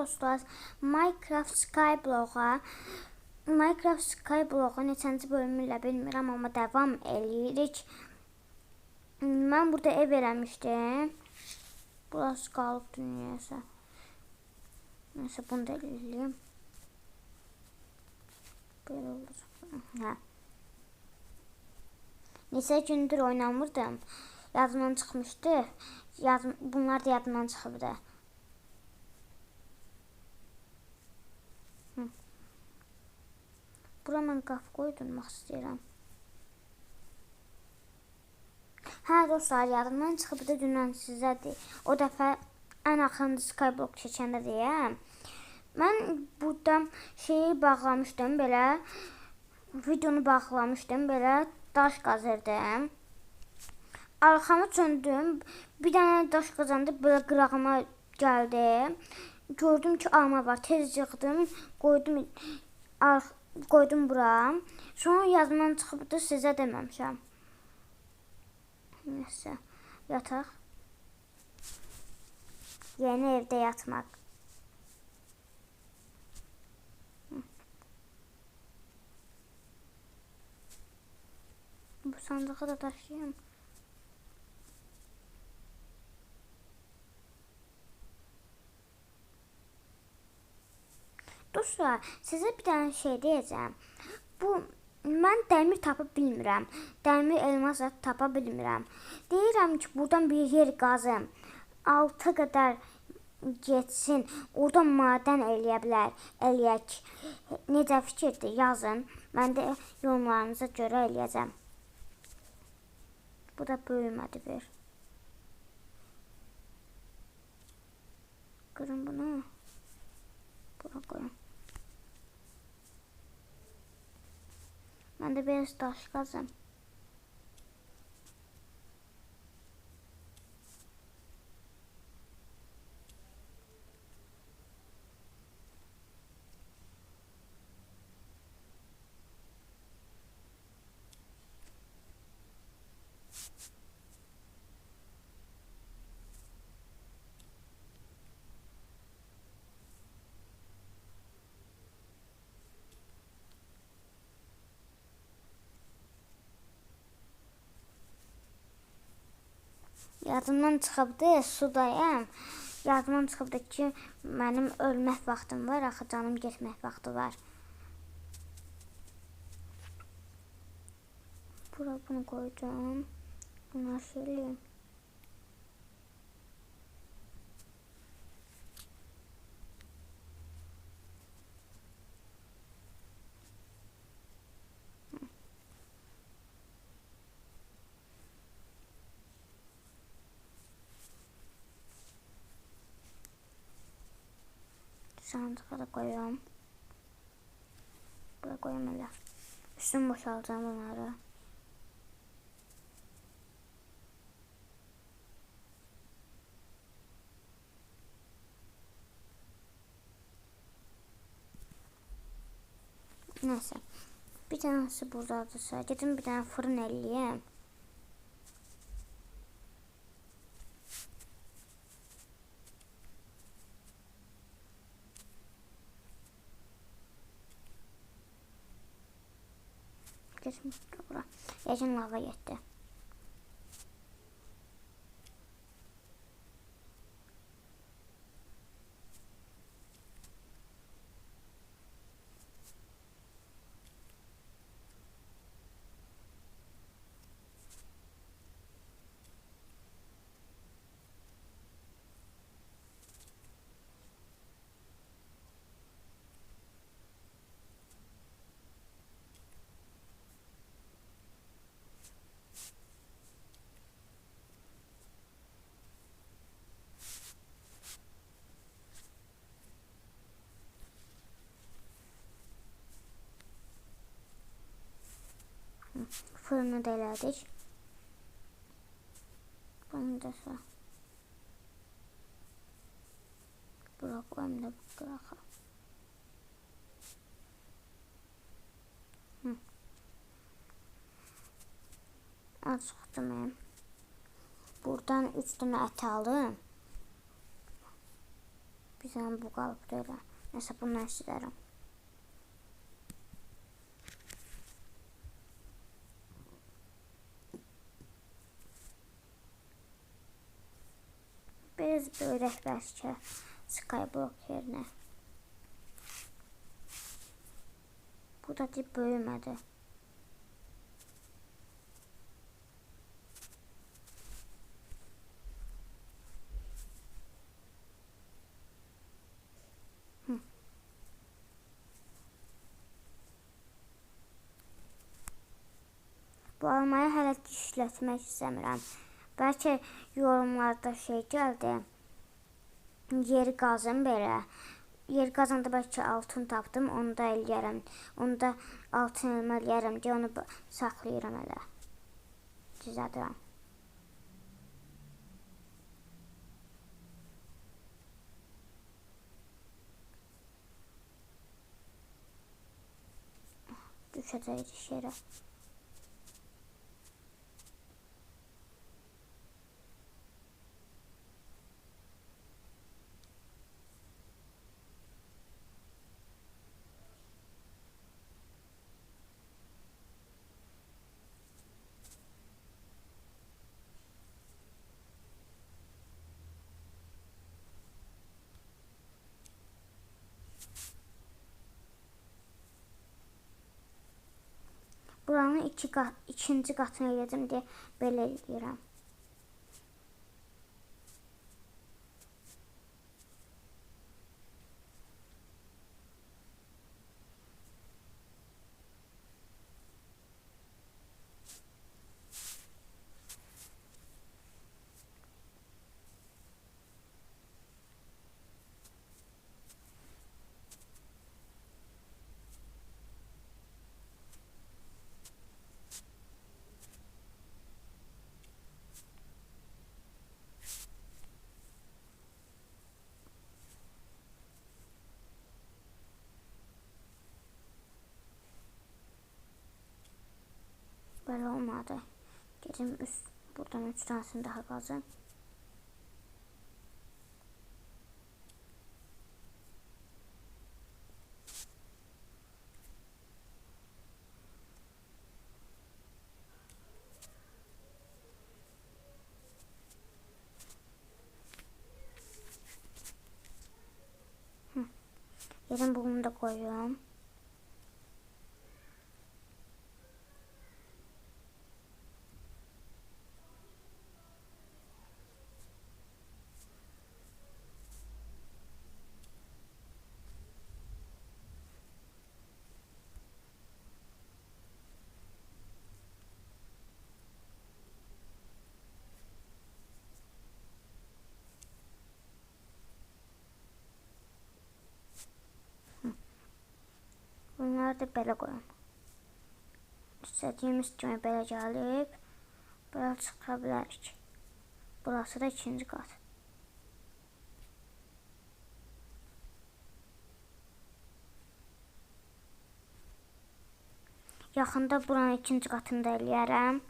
dostlar, Minecraft Skyblock-a Minecraft Skyblock-a neçənci bölümü ilə bilmirəm, amma davam eləyirik. Mən burada ev eləmişdim. Burası qalıb dünyası. Neyse bunu da eləyim. Böyle olur. Hə. Neçə gündür oynamırdım. Yadımdan çıxmışdı. Yadım, bunlar da yadımdan çıxıbdı. Bura mən qapı qoydurmaq istəyirəm. Hə dostlar, yadımdan çıxıbdı dünən sizə de, o dəfə ən axırıncı Skyblock çəkəndə deyəm. Mən burada şeyi bağlamışdım belə. Videonu bağlamışdım belə daş qazırdım. Arxamı döndüm. Bir dənə daş qazandı belə qırağıma gəldi. Gördüm ki alma var. Tez yığdım, qoydum arx qoydum bura. Sonra yazımdan çıxıbdı sizə deməmişəm. Neyse, yataq. Yeni evdə yatmaq. Bu sandığı da taşıyayım. Dostlar, sizə bir dənə şey deyəcəm. Bu mən dəmir tapa bilmirəm. Dəmir elmas tapa bilmirəm. Deyirəm ki, buradan bir yer qazım. 6 qədər getsin. Oradan madən eləyə bilər. Eləyək. Necə fikirdir? Yazın. Mən də yorumlarınıza görə eləyəcəm. Bu da böyümədi bir. Qırın bunu. Bura koyun. Ben de biraz taş kazım. Yadımdan çıxıbdı, sudayam. Yadımdan çıxıbdı ki, mənim ölmək vaxtım var, axı canım getmək vaxtı var. Bura bunu qoydum. Bunu aşırıyım. Sandığa da koyuyorum. Buraya koyayım öyle. Üstünü boşaltacağım bunları. Neyse. Bir tanesi buradadırsa gidin bir tane fırın jättekul som stora. Jag känner lava jätte. Fırını da elədik. Bunu da sağ. Bura koyayım da bu qıraxa. Açıqdım mən. Buradan 3 dənə ət aldım. Bizden bu qalıb elə. Nəsə bundan istəyirəm. Böyrək bəlkə Skyblock yerinə. Bu da dip böyümədi. Bu almayı hələ işlətmək istəmirəm. Bəlkə yorumlarda şey gəldi. Yer qazım belə. Yer qazanda bəlkə altın tapdım, onu da eləyərəm. Onu da altın elmə eləyərəm deyə onu saxlayıram hələ. Düzədirəm. Düşəcəyik yerə. Buranın iki qat, ikinci qatını elədim deyə belə eləyirəm. Böyle olmadı. Gedim üst, buradan üç tanesini daha kazın. Hı. Yerim bunu da koyuyorum. Bunları da belə qoyun. İstədiyimiz kimi belə gəlib, belə çıxa bilərik. Burası da ikinci qat. Yaxında buranın ikinci qatını da eləyərəm.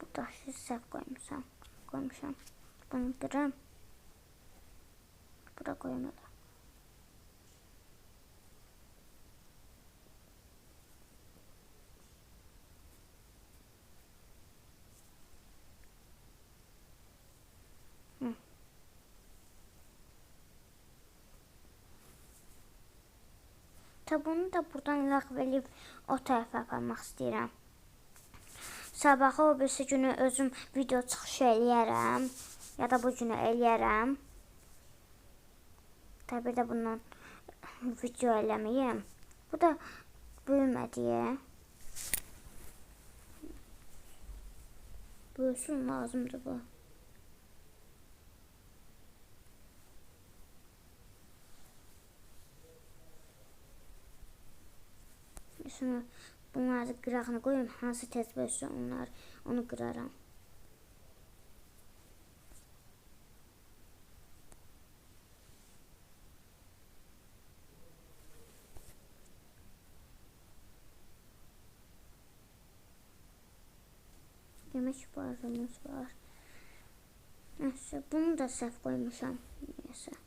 Burada siz səhv qoymuşam. Qoymuşam. Bunu qırım. Bura qoyum Tabunu da buradan ləğv edib o tərəfə aparmaq istəyirəm. Sabahı o birisi günü özüm video çıxışı eləyərəm. Ya da bu günü eləyərəm. Təbii də bundan video eləməyim. Bu da böyümədiyə. Böyüsün lazımdır bu. Şunu bunları qırağına qoyum. Hansı tez böyüsün onlar onu qıraram. Yemək barımız var. Neyse bunu da səhv qoymuşam. Neyse.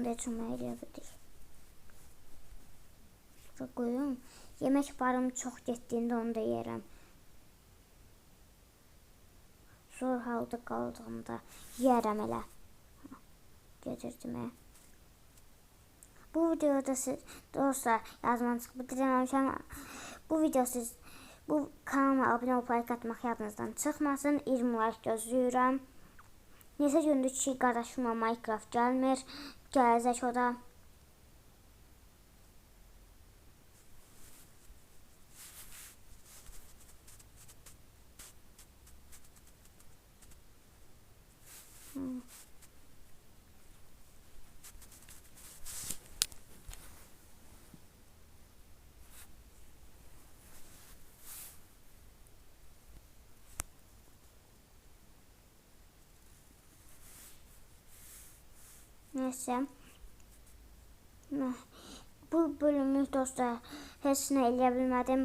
İçmeye elədik. Bura qoyum. Yemək barım çox getdiyində onu da yeyərəm. Zor halda qaldığımda yeyərəm elə. Gedirdim. e. Bu videoda siz dostlar yazmanızı bitirememişim. Bu video siz bu kanalıma abone olup like atmaq yadınızdan çıxmasın. 20 like gözləyirəm. Neçə gündür ki, qardaşımla Minecraft gəlmir. Gələcək o da. Hmm. Nə- Bu bölümü dostlar nə eləyə bilmədim.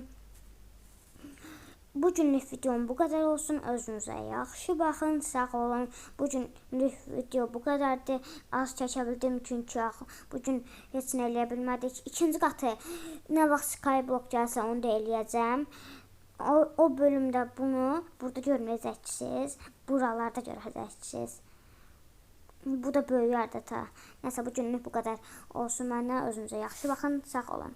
Videom bu kadar olsun. Özünüzə yaxşı baxın, sağ olun. Bu günlük video bu kadardı. Az çəkə bildim çünki axı bu gün heç nə eləyə. İkinci qatı nə vaxt Skyblock gəlsə onu da eləyəcəm. O, o bölümdə bunu burada görməyəcəksiniz. Buralarda görəcəksiniz. Bu da böyüyər də ta. Nəsə bu günlük bu qədər olsun məndən. Özünüzə yaxşı baxın. Sağ olun.